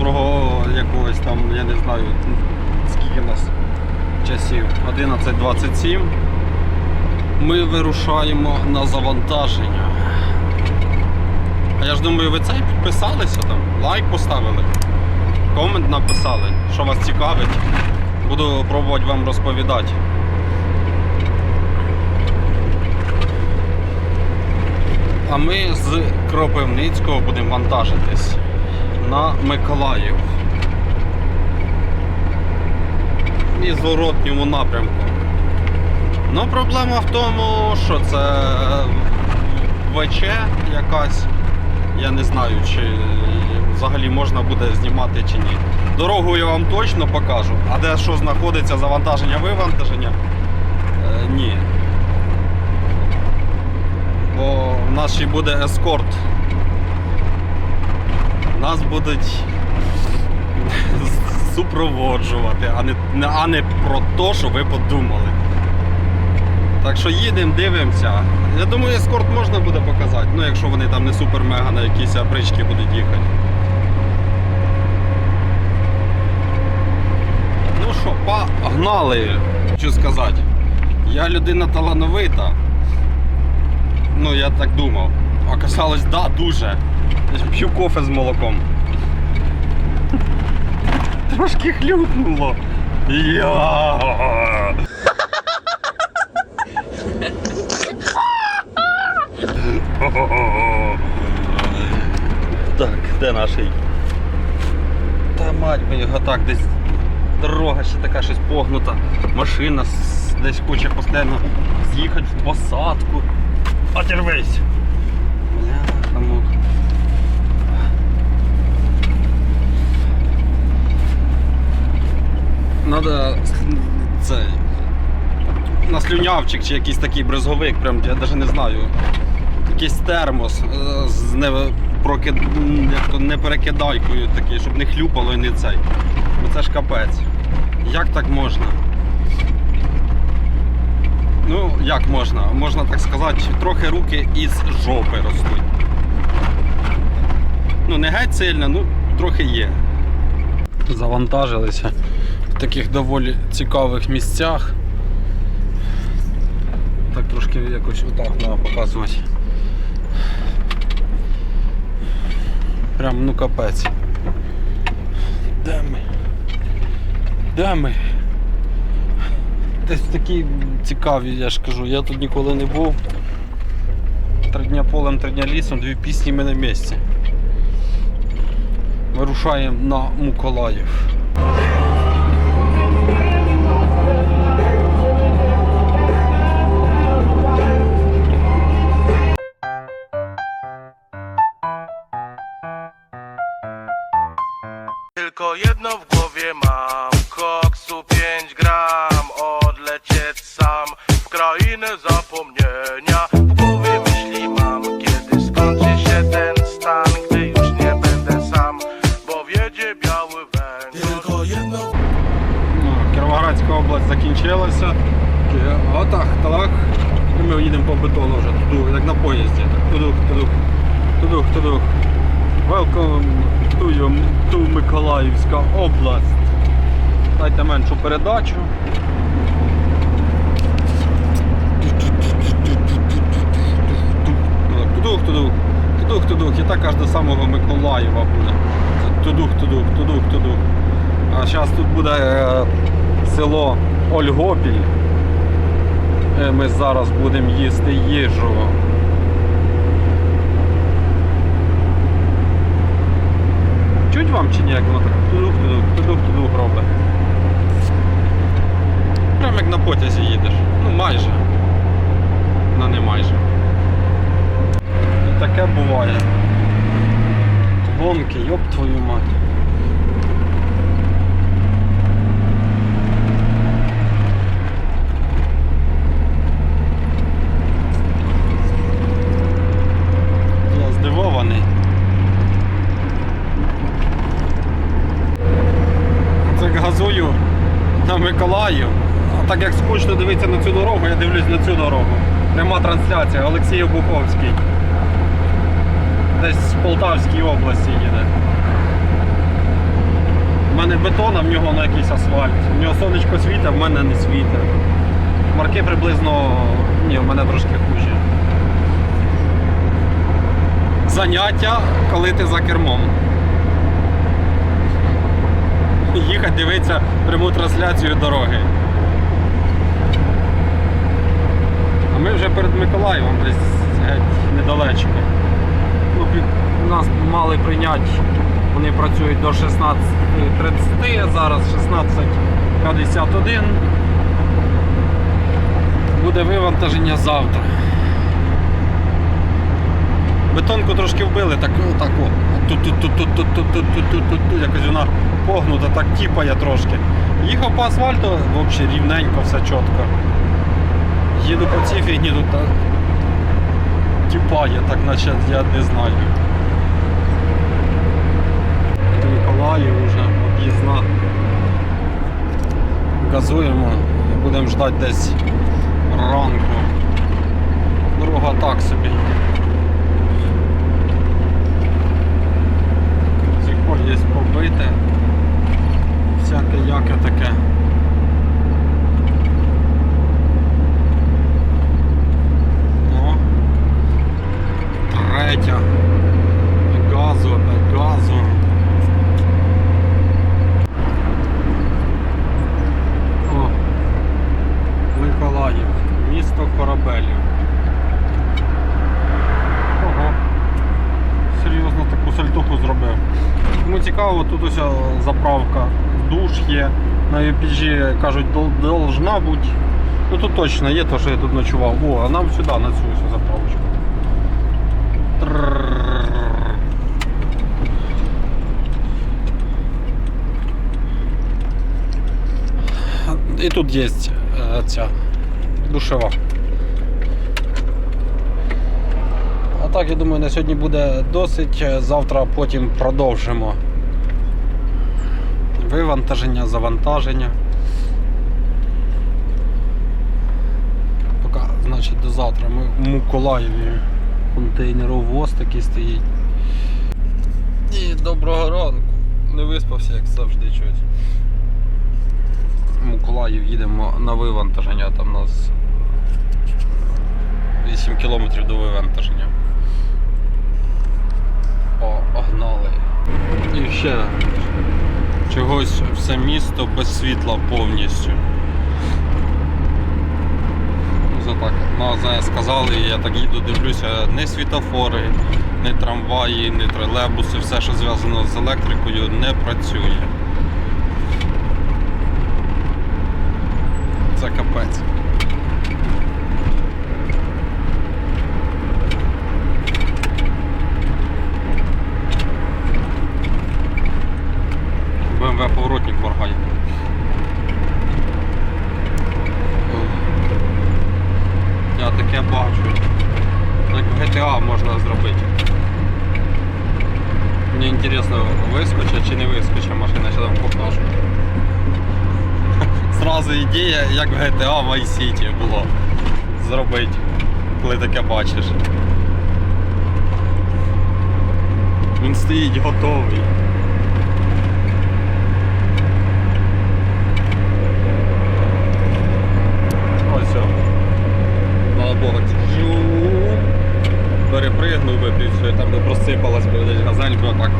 доброго якогось там, я не знаю, скільки нас часів, 11.27. Ми вирушаємо на завантаження. А я ж думаю, ви цей підписалися там, лайк поставили, комент написали, що вас цікавить. Буду пробувати вам розповідати. А ми з Кропивницького будемо вантажитись на Миколаїв. І зворотньому напрямку. Ну, проблема в тому, що це ВЧ якась. Я не знаю, чи взагалі можна буде знімати чи ні. Дорогу я вам точно покажу, а де що знаходиться, завантаження, вивантаження? Е, ні. Бо в нас ще буде ескорт. Нас будуть супроводжувати, а не, а не про те, що ви подумали. Так що їдемо, дивимося. Я думаю, ескорт можна буде показати, ну якщо вони там не супер-мега на якісь апрички будуть їхати. Ну що, погнали, що сказати. Я людина талановита. Ну, я так думав. Оказалось, да, дуже. П'ю кофе з молоком. Трошки хлюпнуло. Я. Так, де наший? Та мать його так, десь дорога ще така щось погнута. Машина десь хоче постійно з'їхати в посадку. Отервись! Надо це на слюнявчик чи якийсь такий брезговик, прям я навіть не знаю. Якийсь термос е, з не, перекидайкою такий, щоб не хлюпало і не цей. Бо це ж капець. Як так можна? Ну, як можна? Можна так сказати, трохи руки із жопи ростуть. Ну, не геть сильно, ну трохи є. Завантажилися таких доволі цікавих місцях. Так трошки якось отак треба показувати. Прям ну капець. Де ми? Де ми? Десь такі цікаві, я ж кажу, я тут ніколи не був. Три дня полем, три дня лісом, дві пісні ми на місці. Вирушаємо на Миколаїв. Tylko jedno w głowie mam Koksu 5 gram Odlecieć sam W krainę zapomnienia W głowie myśli mam Kiedy skończy się ten stan Gdy już nie będę sam Bo wiedzie biały węgiel Tylko jedno Ну, Кіровоградська область закінчилася. Таке, Отак, так. І ми їдемо по бетону вже туди, як на поїзді. Так, Тудух, тудух, тудух, тудух. Welcome you, to Миколаївська область. Дайте меншу передачу. Тудух, тудух, тудух, тудух. І так аж до самого Миколаєва буде. Тудух, тудух, тудух, тудух. А зараз тут буде е, село Ольгопіль. Ми зараз будемо їсти їжу. Вам чи ні, як воно так тудух, тудух робить. Прям як на потязі їдеш. Ну майже. Ну не майже. І таке буває. Гонки, йоб твою мать. Я здивований. Це газую на Миколаїв. А так як скучно дивитися на цю дорогу, я дивлюсь на цю дорогу. Пряма трансляція. Олексій Буховський. Десь з Полтавській області їде. У мене бетон, а в нього на якийсь асфальт. У нього сонечко світить, а в мене не світить. Марки приблизно. Ні, в мене трошки хуже. Заняття, коли ти за кермом. Їхати дивитися пряму трансляцію дороги. А ми вже перед Миколаєвом десь геть недалечко. Ну, нас мали прийняти, вони працюють до 16.30, зараз 16.51. Буде вивантаження завтра. Бетонку трошки вбили, так, так о. Тут, тут, тут, тут, тут, тут, тут, тут, тут, тут, тут, якось вона погнута, так тіпає трошки. Їхав по асфальту, взагалі рівненько, все чітко. Їду по цій фігні тут так, тіпає, так наче я не знаю. Миколаїв вже об'їзна. Газуємо, будемо ждати десь ранку. Дорога так собі. Зіко є побите. Всяке яке таке. О. Третя. Газу, опять газу. О. Миколаїв. Місто корабелів. Ого. Серйозно таку сальтуху зробив. Кому цікаво, тут ось заправка, душ є. На UPG кажуть, дол- должна бути. Ну тут точно є, то що я тут ночував. О, а нам сюди, на цю заправочку. І тут є е, ця душева. А так, я думаю, на сьогодні буде досить. Завтра потім продовжимо. Вивантаження, завантаження. Поки, значить, до завтра ми в Миколаєві. Контейнеровоз такий стоїть. І доброго ранку. Не виспався, як завжди щось. Миколаїв їдемо на вивантаження, там у нас 8 кілометрів до вивантаження. О, огнали. І ще чогось все місто без світла повністю. Ну, це так, ну, сказали, я так їду, дивлюся, не світофори, не трамваї, не тролейбуси, все, що зв'язано з електрикою, не працює. Це капець. БМВ поворотник моргає. Я таке бачу. Як в GTA можна зробити. Мені інтересно, вискочить чи не вискочить машина, що там покажу. Зразу ідея, як в GTA Vice City було зробити, коли таке бачиш. Він стоїть готовий. Ось о. Слава Богу. Перепригнув би все, там би просипалась би десь газель би отак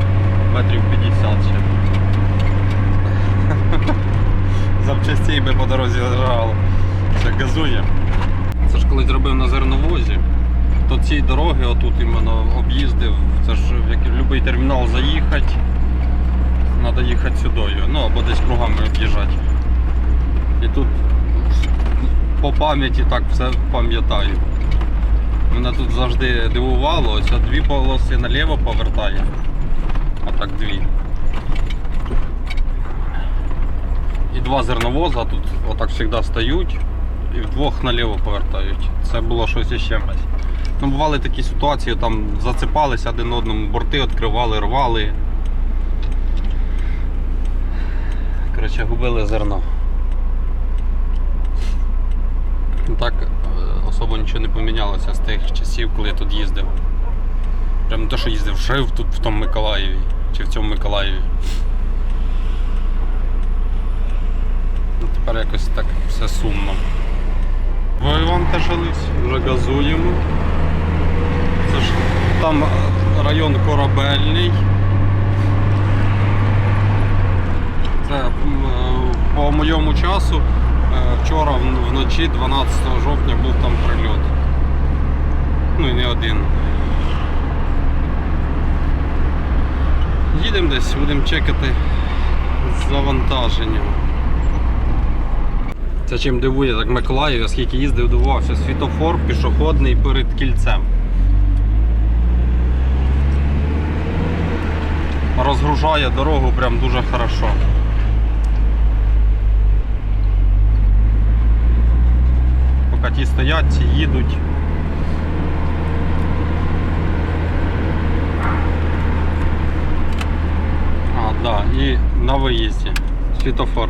метрів 50 ще. Запчастей би по дорозі лежало. Все газує. Це ж коли зробив на зерновозі, то ці дороги отут іменно об'їздив. Це ж в як- будь-який термінал заїхати. Треба їхати сюдою. Ну або десь кругами об'їжджати. І тут по пам'яті так все пам'ятаю. Мене тут завжди дивувало, ось дві полоси наліво повертає. А так дві. І два зерновоза тут отак завжди стають і вдвох наліво повертають. Це було щось іще мать. Ну, бували такі ситуації, там зацепалися один одному, борти відкривали, рвали. Коротше, губили зерно. Так е, особо нічого не помінялося з тих часів, коли я тут їздив. Прям не те, що їздив, жив тут в тому Миколаєві чи в цьому Миколаєві. Тепер якось так все сумно. Вивантажились, вже газуємо. Це ж там район корабельний. Це е, по моєму часу е, вчора вночі, 12 жовтня, був там прильот. Ну і не один. Їдемо десь, будемо чекати завантаження. Це чим дивує, так Миколаїв, я скільки їздив, дивувався, світофор пішохідний перед кільцем. Розгружає дорогу прям дуже хорошо. Поки ті стоять, ці їдуть. А, да, і на виїзді. Світофор.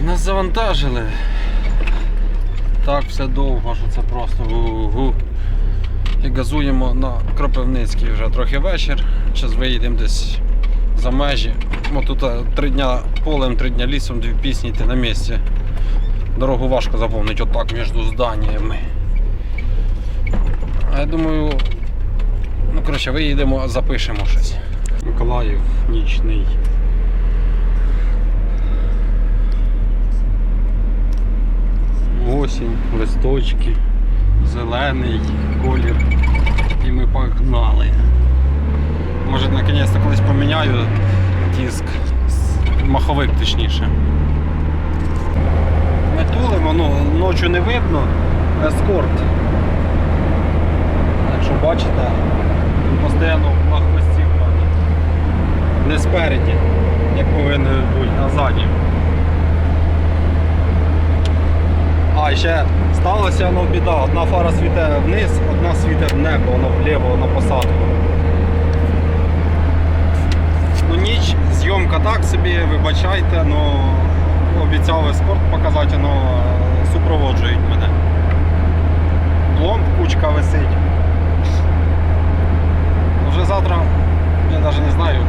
Нас завантажили. Так, все довго, що це просто гу-гу. І газуємо на Кропивницький вже трохи вечір. Зараз виїдемо десь за межі. Бо тут е, три дня полем, три дня лісом, дві пісні йти на місці. Дорогу важко заповнити отак між зданнями. А я думаю, ну коротше, виїдемо, запишемо щось. Миколаїв нічний. Листочки, зелений колір. І ми погнали. Може наконець-то колись поміняю диск, маховик точніше. Ми тулимо, ну, ночі не видно, ескорт. Якщо бачите, постійно на хвості. Не спереді, як повинен бути, а ззаді. А, ще сталося ну, біда. Одна фара світе вниз, одна світе в небо, воно вліво на посадку. Ну ніч, зйомка так собі, вибачайте, ну обіцяв ескорт показати, ну супроводжують мене. Пломб кучка висить. Вже завтра, я навіть не знаю,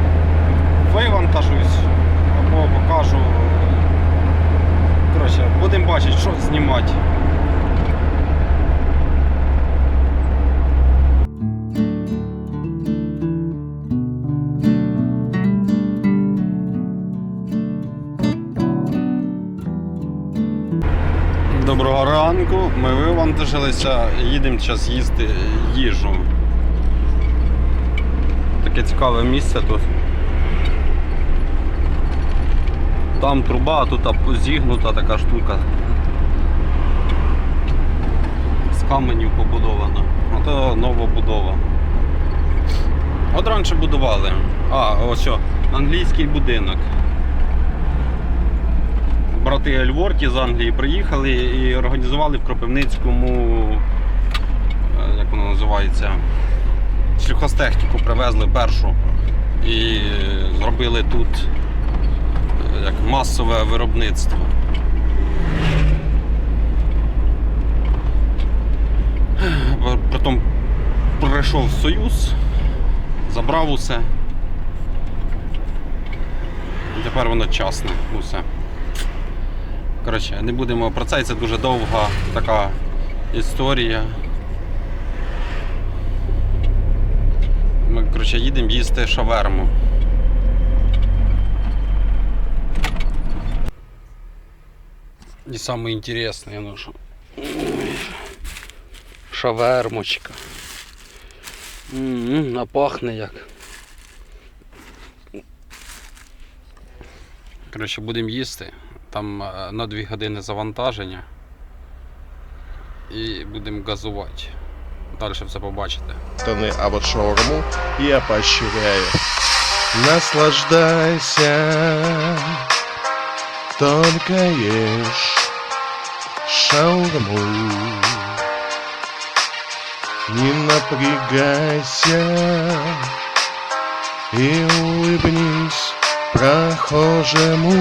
вивантажусь або покажу. Коротше, будемо бачити, що знімати. Доброго ранку, ми вивантажилися, їдемо зараз їсти їжу. Таке цікаве місце тут. Там труба, а тут зігнута така штука. З каменів побудована. А то новобудова. От раніше будували. А, ось що, англійський будинок. Брати Ельворті з Англії приїхали і організували в Кропивницькому, е, як воно називається, сільхозтехніку привезли першу і зробили тут е, як масове виробництво. Потім прийшов Союз, забрав усе. І тепер воно частне усе. Коротше, не будемо про це, це дуже довга така історія. Ми коротше, їдемо їсти шаверму. І саме інтересне, ну Шавермочка. М-м, а пахне як. Коротше, будемо їсти. Там е, на 2 години завантаження. І будемо газувати. Далі все побачите. стороны, а вот шаурму я поощряю. Наслаждайся, только ешь шаурму. Не напрягайся и улыбнись прохожему.